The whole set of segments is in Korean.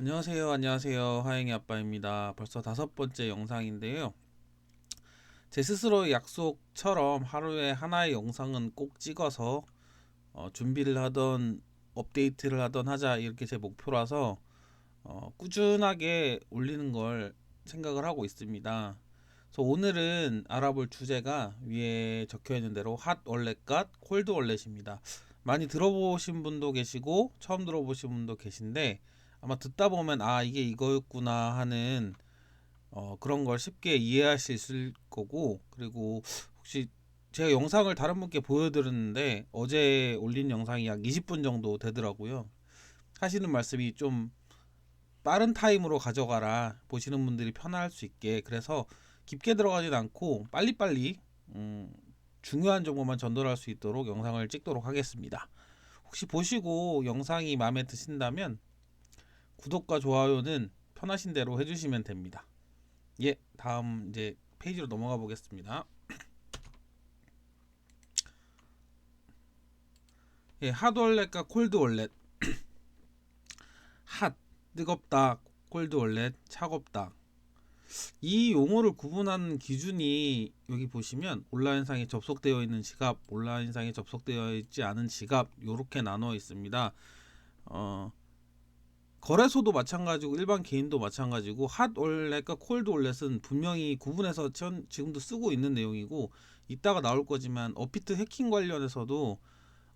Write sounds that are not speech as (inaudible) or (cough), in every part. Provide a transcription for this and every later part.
안녕하세요. 안녕하세요. 하영이 아빠입니다. 벌써 다섯 번째 영상인데요. 제 스스로 약속처럼 하루에 하나의 영상은 꼭 찍어서 어, 준비를 하던 업데이트를 하던 하자 이렇게 제 목표라서 어, 꾸준하게 올리는 걸 생각을 하고 있습니다. 그래서 오늘은 알아볼 주제가 위에 적혀 있는 대로 핫 월렛과 콜드 월렛입니다. 많이 들어보신 분도 계시고 처음 들어보신 분도 계신데 아마 듣다 보면 아 이게 이거였구나 하는 어, 그런 걸 쉽게 이해할 수 있을 거고 그리고 혹시 제가 영상을 다른 분께 보여드렸는데 어제 올린 영상이 약 20분 정도 되더라고요. 하시는 말씀이 좀 빠른 타임으로 가져가라 보시는 분들이 편할 수 있게 그래서 깊게 들어가진 않고 빨리빨리 음, 중요한 정보만 전달할 수 있도록 영상을 찍도록 하겠습니다. 혹시 보시고 영상이 마음에 드신다면 구독과 좋아요는 편하신 대로 해주시면 됩니다. 예, 다음 이제 페이지로 넘어가 보겠습니다. (clears throat) 예, 핫 월렛과 콜드 월렛. (clears throat) 핫 뜨겁다, 콜드 월렛 차갑다. 이 용어를 구분하는 기준이 여기 보시면 온라인상에 접속되어 있는 지갑, 온라인상에 접속되어 있지 않은 지갑 이렇게 나눠 있습니다. 어, 거래소도 마찬가지고 일반 개인도 마찬가지고 핫 월렛과 콜드 월렛은 분명히 구분해서 전 지금도 쓰고 있는 내용이고 이따가 나올 거지만 어피트 해킹 관련해서도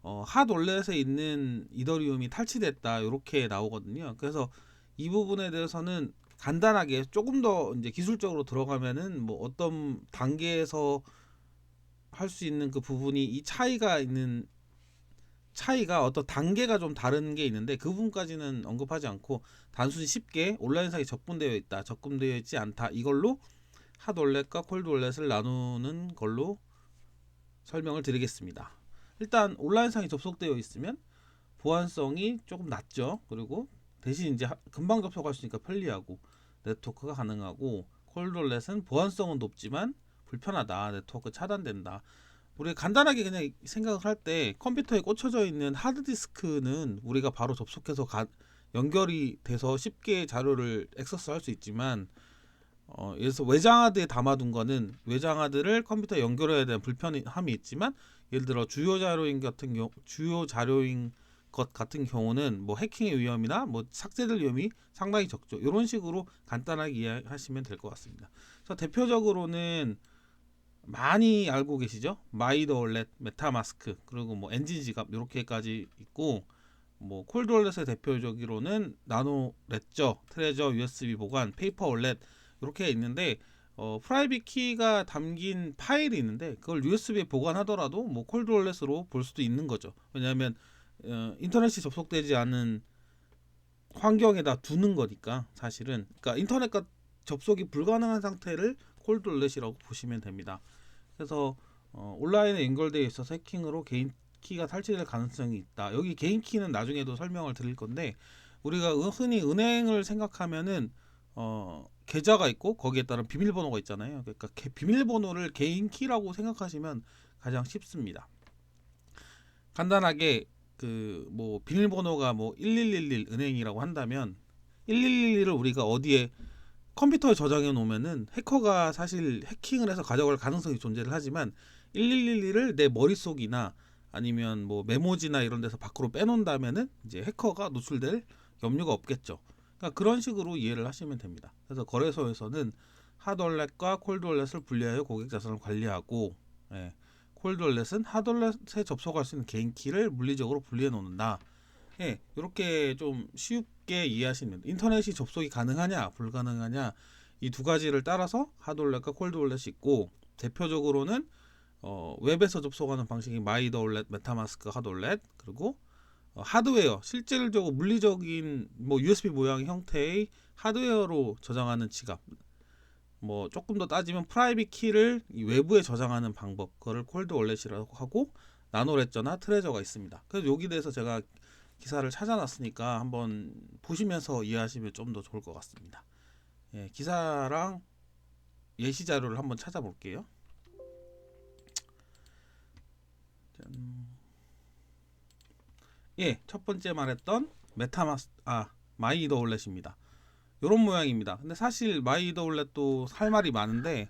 어, 핫 월렛에 있는 이더리움이 탈취됐다 이렇게 나오거든요. 그래서 이 부분에 대해서는 간단하게 조금 더 이제 기술적으로 들어가면은 뭐 어떤 단계에서 할 수 있는 그 부분이 이 차이가 있는 차이가 어떤 단계가 좀 다른 게 있는데 그 부분까지는 언급하지 않고 단순히 쉽게 온라인상에 접근되어 있다, 접근되어 있지 않다 이걸로 핫 월렛과 콜드 월렛을 나누는 걸로 설명을 드리겠습니다. 일단 온라인상에 접속되어 있으면 보안성이 조금 낮죠. 그리고 대신 이제 하- 금방 접속할 수 있으니까 편리하고 네트워크가 가능하고 콜드 월렛은 보안성은 높지만 불편하다. 네트워크 차단된다. 우리가 간단하게 그냥 생각을 할 때 컴퓨터에 꽂혀져 있는 하드디스크는 우리가 바로 접속해서 가, 연결이 돼서 쉽게 자료를 액세스 할 수 있지만 어, 들어서 외장하드에 담아둔 거는 외장하드를 컴퓨터에 연결해야 되는 불편함이 있지만 예를 들어 주요 자료인 같은 경우 주요 자료인 것 같은 경우는 뭐 해킹의 위험이나 뭐 삭제될 위험이 상당히 적죠. 이런 식으로 간단하게 이해하시면 될 것 같습니다. 그래서 대표적으로는 많이 알고 계시죠? 마이더 월렛, 메타마스크, 그리고 뭐 엔진 지갑 이렇게까지 있고 뭐 콜드 월렛의 대표적으로는 나노 레저, 트레저, USB 보관, 페이퍼 월렛 이렇게 있는데 어, 프라이빗 키가 담긴 파일이 있는데 그걸 USB에 보관하더라도 뭐 콜드 월렛으로 볼 수도 있는 거죠. 왜냐하면 어, 인터넷이 접속되지 않은 환경에다 두는 거니까 사실은 그러니까 인터넷과 접속이 불가능한 상태를 콜드 월렛이라고 보시면 됩니다. 그래서 어, 온라인에 연결되어 있어서 해킹으로 개인 키가 탈취될 가능성이 있다. 여기 개인 키는 나중에도 설명을 드릴 건데 우리가 은- 흔히 은행을 생각하면은 어, 계좌가 있고 거기에 따른 비밀번호가 있잖아요. 그러니까 개- 비밀번호를 개인 키라고 생각하시면 가장 쉽습니다. 간단하게 그 뭐 비밀번호가 뭐 1111 은행이라고 한다면 1111을 우리가 어디에 컴퓨터에 저장해 놓으면은 해커가 사실 해킹을 해서 가져갈 가능성이 존재를 하지만 1111을 내 머릿속이나 아니면 뭐 메모지나 이런 데서 밖으로 빼놓는다면은 이제 해커가 노출될 염려가 없겠죠. 그러니까 그런 식으로 이해를 하시면 됩니다. 그래서 거래소에서는 핫월렛과 콜드월렛을 분리하여 고객 자산을 관리하고 예, 콜드월렛은 핫월렛에 접속할 수 있는 개인 키를 물리적으로 분리해 놓는다. 예, 이렇게 좀 쉽게 이해하시면 인터넷이 접속이 가능하냐 불가능하냐 이 두 가지를 따라서 핫월렛과 콜드월렛이 있고 대표적으로는 어, 웹에서 접속하는 방식이 마이더월렛, 메타마스크, 핫월렛 그리고 어, 하드웨어 실질적으로 물리적인 뭐 USB 모양 형태의 하드웨어로 저장하는 지갑 뭐 조금 더 따지면 프라이빗 키를 이 외부에 저장하는 방법 그거를 콜드 월렛이라고 하고 나노레저나 트레저가 있습니다. 그래서 여기 대해서 제가 기사를 찾아놨으니까 한번 보시면서 이해하시면 좀 더 좋을 것 같습니다. 예, 기사랑 예시 자료를 한번 찾아볼게요. 짠. 예, 첫 번째 말했던 메타마스 아 마이 이더 월렛입니다. 이런 모양입니다. 근데 사실 마이 이더 월렛도 할 말이 많은데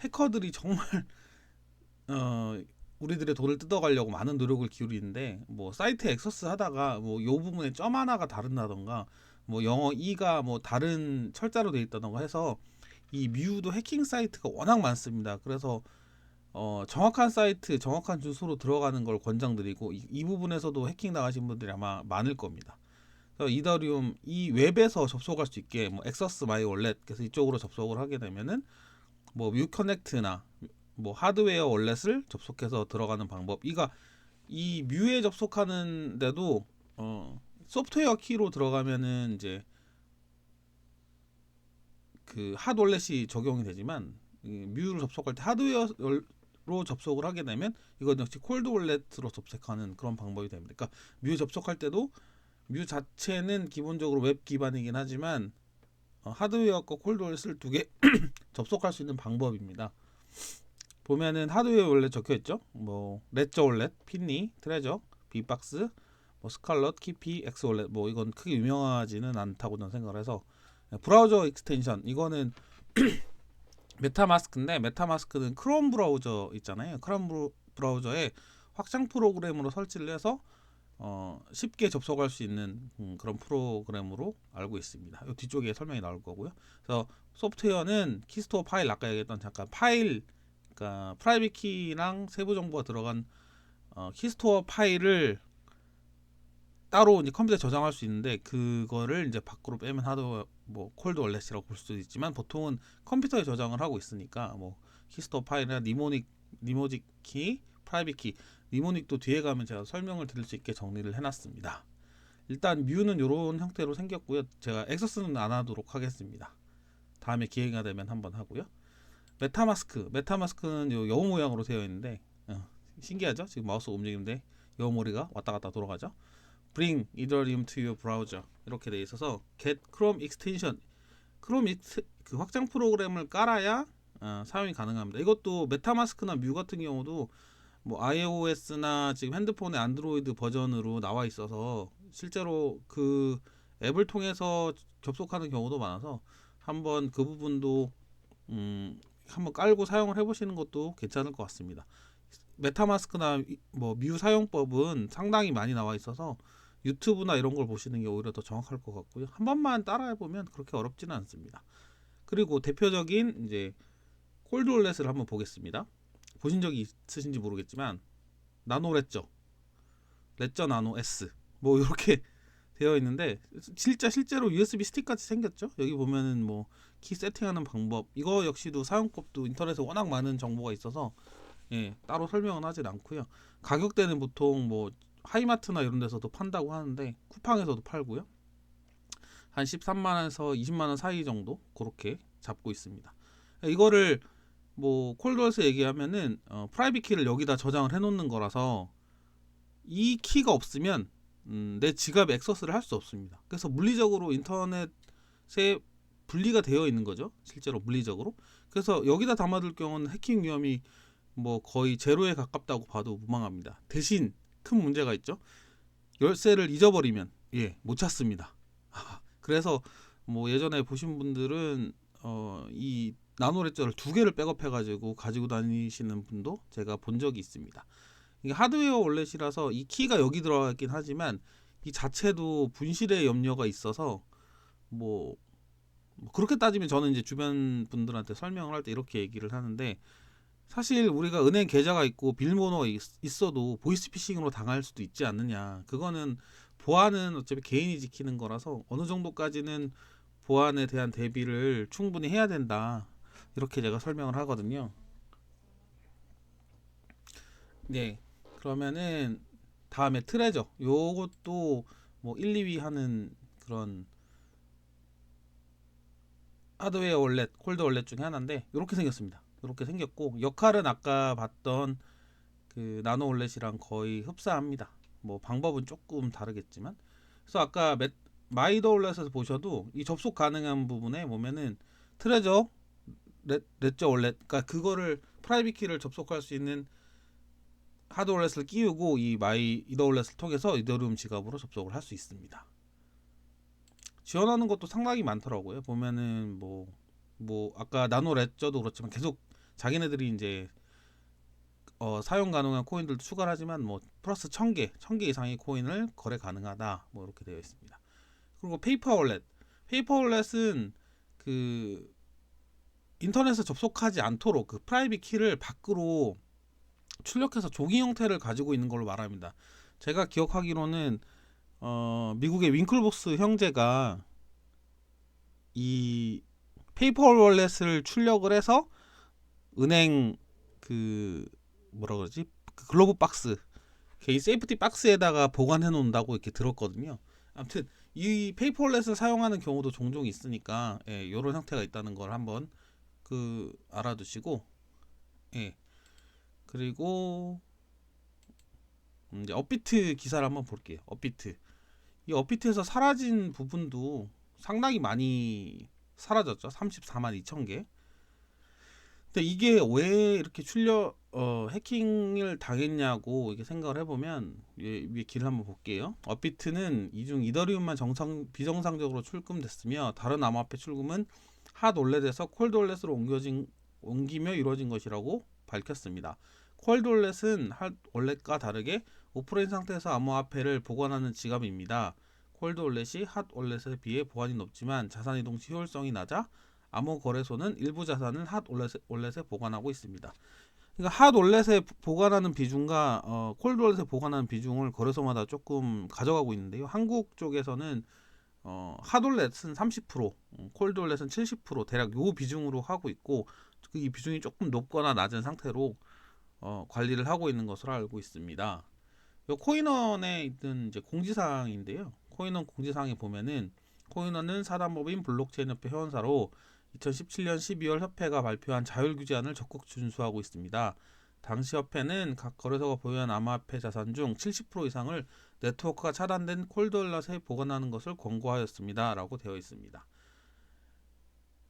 해커들이 정말 (laughs) 어 우리들의 돈을 뜯어가려고 많은 노력을 기울이는데 뭐 사이트 액세스 하다가 뭐 요 부분에 점 하나가 다른다던가 뭐 영어 E가 뭐 다른 철자로 돼 있다던가 해서 이 뮤도 해킹 사이트가 워낙 많습니다. 그래서 어, 정확한 사이트, 정확한 주소로 들어가는 걸 권장드리고 이, 이 부분에서도 해킹 당하신 분들이 아마 많을 겁니다. 그래서 이더리움 이 웹에서 접속할 수 있게 뭐 엑서스 마이 월렛 그래서 이쪽으로 접속을 하게 되면은 뭐 뮤 커넥트나 뭐 하드웨어 월렛을 접속해서 들어가는 방법. 이가 이 뮤에 접속하는데도 어, 소프트웨어 키로 들어가면은 이제 그 하드 월렛이 적용이 되지만 이 뮤를 접속할 때 하드웨어로 접속을 하게 되면 이건 역시 콜드 월렛으로 접속하는 그런 방법이 됩니다. 그러니까 뮤 접속할 때도 뮤 자체는 기본적으로 웹 기반이긴 하지만 어, 하드웨어과 콜드 월렛을 두 개 (clears throat) 접속할 수 있는 방법입니다. 보면은 하드웨어 월렛 적혀 있죠. 뭐 레저 월렛, 핀니, 트레저, 빅박스, 뭐 스칼럿, 키피, 엑스 월렛 뭐 이건 크게 유명하지는 않다고 저는 생각을 해서 브라우저 익스텐션 이거는 (clears throat) 메타마스크인데 메타마스크는 크롬 브라우저 있잖아요. 크롬 브라- 브라우저에 확장 프로그램으로 설치를 해서 어, 쉽게 접속할 수 있는 음, 그런 프로그램으로 알고 있습니다. 이 뒤쪽에 설명이 나올 거고요. 그래서 소프트웨어는 키스토어 파일 아까 얘기했던 잠깐 파일 그러니까 프라이빗 키랑 세부 정보가 들어간 어, 키스토어 파일을 따로 이제 컴퓨터에 저장할 수 있는데 그거를 이제 밖으로 빼면 하드웨어 뭐 콜드 월렛이라고 볼 수도 있지만 보통은 컴퓨터에 저장을 하고 있으니까 뭐 키스토어 파일이나 니모닉 니모직 키, 프라이빗 키, 니모닉도 뒤에 가면 제가 설명을 드릴 수 있게 정리를 해놨습니다. 일단 뮤는 이런 형태로 생겼고요. 제가 엑서스는 안 하도록 하겠습니다. 다음에 기회가 되면 한번 하고요. 메타마스크, 메타마스크는 요 여우 모양으로 되어 있는데 어, 신기하죠? 지금 마우스 움직이는데 여우 머리가 왔다 갔다 돌아가죠. Bring Ethereum to your browser 이렇게 돼 있어서 Get Chrome Extension 크롬 익스, 그 확장 프로그램을 깔아야 어, 사용이 가능합니다. 이것도 메타마스크나 뮤 같은 경우도 뭐 iOS나 지금 핸드폰의 안드로이드 버전으로 나와 있어서 실제로 그 앱을 통해서 접속하는 경우도 많아서 한번 그 부분도 음, 한번 깔고 사용을 해보시는 것도 괜찮을 것 같습니다. 메타마스크나 뭐 뮤 사용법은 상당히 많이 나와 있어서 유튜브나 이런 걸 보시는 게 오히려 더 정확할 것 같고요. 한 번만 따라해 보면 그렇게 어렵지는 않습니다. 그리고 대표적인 이제 콜드 월렛을 한번 보겠습니다. 보신 적이 있으신지 모르겠지만 나노 레저, 레저 나노 S 뭐 이렇게 (laughs) 되어 있는데 진짜 실제로 USB 스틱 같이 생겼죠. 여기 보면은 뭐 키 세팅하는 방법 이거 역시도 사용법도 인터넷에 워낙 많은 정보가 있어서 예, 따로 설명은 하진 않고요. 가격대는 보통 뭐 하이마트나 이런 데서도 판다고 하는데 쿠팡에서도 팔고요. 한 13만 원에서 20만 원 사이 정도 그렇게 잡고 있습니다. 이거를 뭐 콜드월스 얘기하면은 어, 프라이빗 키를 여기다 저장을 해놓는 거라서 이 키가 없으면 음, 내 지갑 액세스를 할 수 없습니다. 그래서 물리적으로 인터넷에 분리가 되어 있는 거죠. 실제로 물리적으로. 그래서 여기다 담아둘 경우는 해킹 위험이 뭐 거의 제로에 가깝다고 봐도 무방합니다. 대신 큰 문제가 있죠. 열쇠를 잊어버리면 예, 못 찾습니다. 그래서 뭐 예전에 보신 분들은 어, 이 나노레저를 두 개를 백업해 가지고 가지고 다니시는 분도 제가 본 적이 있습니다. 이게 하드웨어 월렛이라서 이 키가 여기 들어가 있긴 하지만 이 자체도 분실의 염려가 있어서 뭐, 뭐 그렇게 따지면 저는 이제 주변 분들한테 설명을 할 때 이렇게 얘기를 하는데 사실 우리가 은행 계좌가 있고 비밀번호가 있, 있어도 보이스피싱으로 당할 수도 있지 않느냐. 그거는 보안은 어차피 개인이 지키는 거라서 어느 정도까지는 보안에 대한 대비를 충분히 해야 된다. 이렇게 제가 설명을 하거든요. 네. 그러면은 다음에 트레저. 요것도 뭐 1, 2위 하는 그런 하드웨어 월렛, 콜드 월렛 중에 하나인데 이렇게 생겼습니다. 이렇게 생겼고 역할은 아까 봤던 그 나노 월렛이랑 거의 흡사합니다. 뭐 방법은 조금 다르겠지만 그래서 아까 맷, 마이더 월렛에서 보셔도 이 접속 가능한 부분에 보면은 트레저 레, 레저 월렛 그러니까 그거를 프라이빗 키를 접속할 수 있는 하드 월렛을 끼우고 이 마이 이더 월렛을 통해서 이더리움 지갑으로 접속을 할 수 있습니다. 지원하는 것도 상당히 많더라고요. 보면은 뭐뭐 아까 나노 레저도 그렇지만 계속 자기네들이 이제 어, 사용 가능한 코인들도 추가를 하지만 뭐 플러스 1000개, 1000개 이상의 코인을 거래 가능하다. 뭐 이렇게 되어 있습니다. 그리고 페이퍼 월렛. 페이퍼 월렛은 그 인터넷에 접속하지 않도록 그 프라이빗 키를 밖으로 출력해서 종이 형태를 가지고 있는 걸로 말합니다. 제가 기억하기로는 어, 미국의 윙클보스 형제가 이 페이퍼 월렛을 출력을 해서 은행 그 뭐라 그러지 그 글로브 박스 개인 세이프티 박스에다가 보관해 놓는다고 이렇게 들었거든요. 아무튼 이 페이퍼 월렛을 사용하는 경우도 종종 있으니까 예, 이런 형태가 있다는 걸 한번 그 알아두시고 예 그리고 음, 이제 업비트 기사를 한번 볼게요. 업비트 이 업비트에서 사라진 부분도 상당히 많이 사라졌죠. 34만 2천 개. 근데 이게 왜 이렇게 출력 어, 해킹을 당했냐고 이게 생각을 해보면 위에, 위에 길을 한번 볼게요. 업비트는 이중 이더리움만 정상 비정상적으로 출금됐으며 다른 암호화폐 출금은 핫 월렛에서 콜드 월렛으로 옮겨진 옮기며 이루어진 것이라고 밝혔습니다. 콜드 월렛은 핫 월렛과 다르게 오프라인 상태에서 암호화폐를 보관하는 지갑입니다. 콜드 월렛이 핫 월렛에 비해 보안이 높지만 자산 이동 시 효율성이 낮아 암호 거래소는 일부 자산을 핫 월렛에 보관하고 있습니다. 그러니까 핫 월렛에 보관하는 비중과 어, 콜드 월렛에 보관하는 비중을 거래소마다 조금 가져가고 있는데요. 한국 쪽에서는 어, 핫 월렛은 30%, 음, 콜드 월렛은 70% 대략 요 비중으로 하고 있고 그이 비중이 조금 높거나 낮은 상태로 어, 관리를 하고 있는 것으로 알고 있습니다. 요 코인원에 있는 이제 공지사항인데요. 코인원 공지사항에 보면은 코인원은 사단법인 블록체인 협회 회원사로 2017년 12월 협회가 발표한 자율 규제안을 적극 준수하고 있습니다. 당시 협회는 각 거래소가 보유한 암호화폐 자산 중 70% 이상을 네트워크가 차단된 콜드월렛에 보관하는 것을 권고하였습니다. 라고 되어 있습니다.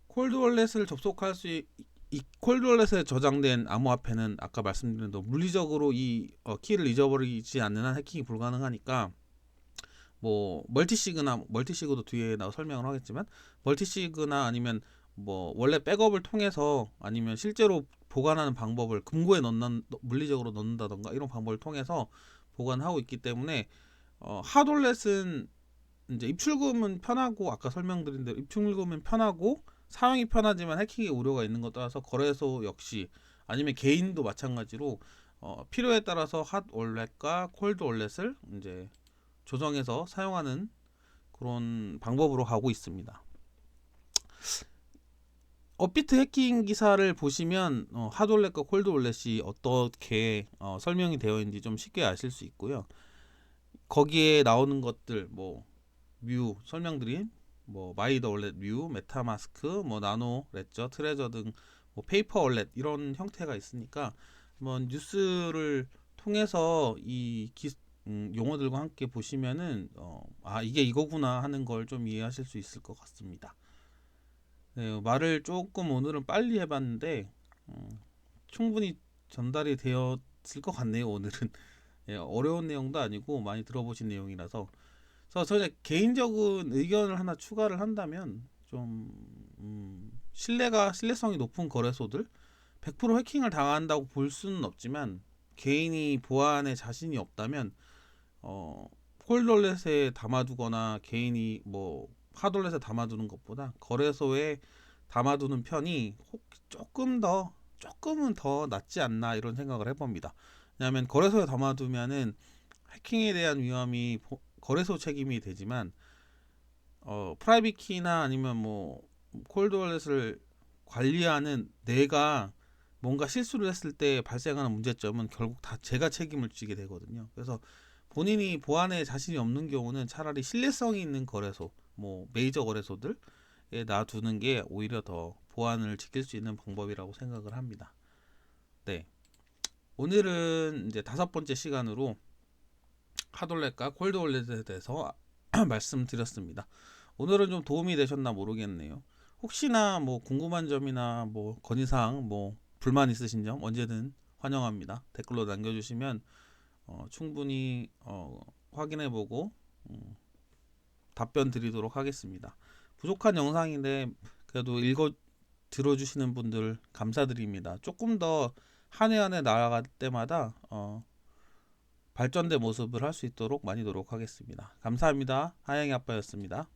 콜드월렛을 접속할 수 있, 이 콜드월렛에 저장된 암호화폐는 아까 말씀드린 대로 물리적으로 이 어, 키를 잊어버리지 않는 한 해킹이 불가능하니까 뭐 멀티시그나 멀티시그도 뒤에 나 설명을 하겠지만 멀티시그나 아니면 뭐 원래 백업을 통해서 아니면 실제로 보관하는 방법을 금고에 넣는 물리적으로 넣는다던가 이런 방법을 통해서 보관하고 있기 때문에 어, 하돌렛은 이제 입출금은 편하고 아까 설명드린 대로 입출금은 편하고 사용이 편하지만 해킹의 우려가 있는 것 따라서 거래소 역시 아니면 개인도 마찬가지로 어, 필요에 따라서 핫 월렛과 콜드 월렛을 이제 조정해서 사용하는 그런 방법으로 가고 있습니다. 업비트 해킹 기사를 보시면 어, 핫 월렛과 콜드 월렛이 어떻게 어, 설명이 되어 있는지 좀 쉽게 아실 수 있고요. 거기에 나오는 것들 뭐 뮤 설명드린 뭐 마이더 월렛 뮤, 메타마스크, 뭐 나노 레저, 트레저 등 뭐 페이퍼 월렛 이런 형태가 있으니까 뭐 뉴스를 통해서 이 기, 음, 용어들과 함께 보시면은 어, 아 이게 이거구나 하는 걸 좀 이해하실 수 있을 것 같습니다. 네, 말을 조금 오늘은 빨리 해봤는데 어, 충분히 전달이 되었을 것 같네요. 오늘은 예, 어려운 내용도 아니고 많이 들어보신 내용이라서 그래서 저는 개인적인 의견을 하나 추가를 한다면 좀 음, 신뢰가 신뢰성이 높은 거래소들 100% 해킹을 당한다고 볼 수는 없지만 개인이 보안에 자신이 없다면 어, 폴더렛에 담아두거나 개인이 뭐 하돌렛에 담아두는 것보다 거래소에 담아두는 편이 혹 조금 더 조금은 더 낫지 않나 이런 생각을 해봅니다. 왜냐하면 거래소에 담아두면은 해킹에 대한 위험이 거래소 책임이 되지만 어, 프라이빗 키나 아니면 뭐 콜드 월렛을 관리하는 내가 뭔가 실수를 했을 때 발생하는 문제점은 결국 다 제가 책임을 지게 되거든요. 그래서 본인이 보안에 자신이 없는 경우는 차라리 신뢰성이 있는 거래소 뭐 메이저 거래소들에 놔두는 게 오히려 더 보안을 지킬 수 있는 방법이라고 생각을 합니다. 네. 오늘은 이제 다섯 번째 시간으로 하돌렛과 콜드월렛에 대해서 (clears throat) 말씀드렸습니다. 오늘은 좀 도움이 되셨나 모르겠네요. 혹시나 뭐 궁금한 점이나 뭐 건의사항 뭐 불만 있으신 점 언제든 환영합니다. 댓글로 남겨주시면 어, 충분히 어, 확인해보고 음, 답변 드리도록 하겠습니다. 부족한 영상인데 그래도 읽어 들어주시는 분들 감사드립니다. 조금 더 한 해 한 해 나아갈 때마다 어, 발전된 모습을 할 수 있도록 많이 노력하겠습니다. 감사합니다. 하영이 아빠였습니다.